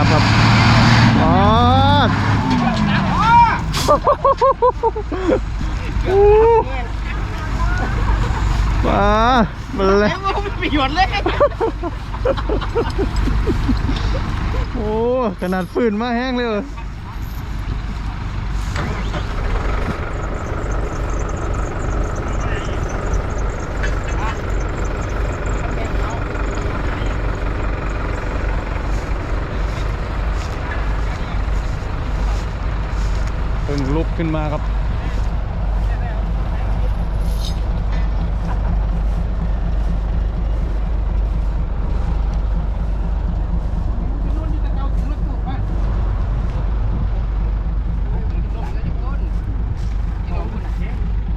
ับครับอ๋มามัเลยมัหยดเลย โอ้ ขนาดฟื้นมาแห้งเลย งลุกขึ้นมาครับ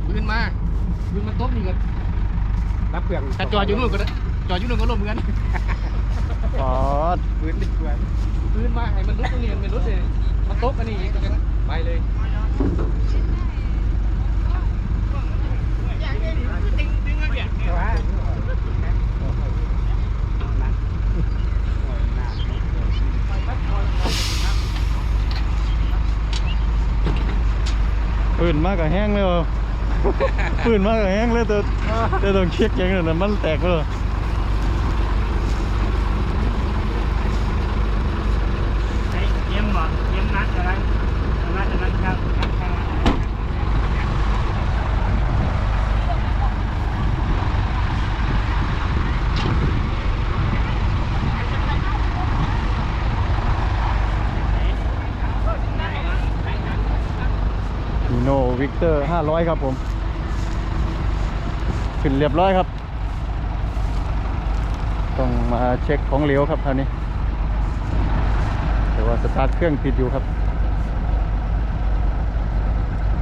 ปืนมาปืนมาตบนี่ก็รับเปลืองถ้าจอดอยู่นู่นก็ได้จอดอยู่นู่นก็ล้มเหมือนกันปอดปืนติดเปลืองปืนมาให้มันรุดตรงนี้มันเป็นรุดเลยมาตบอันนี้ไปเลยแต่ว่า ปืนมากกับแห้งเลยเหรอปืนมากกับแห้งเลยแต่แต่ต้องเช็คอย่างนั้นนะมันแตกเลย เยี่ยมบ่เยี่ยมนัดอะไรนัดนัดครับ ฮีโน่วิกเตอร์ห้าร้อยครับผม ขึ้นเรียบร้อยครับ ต้องมาเช็คของเหลวครับคราวนี้ แต่ว่าสตาร์ทเครื่องติดอยู่ครับ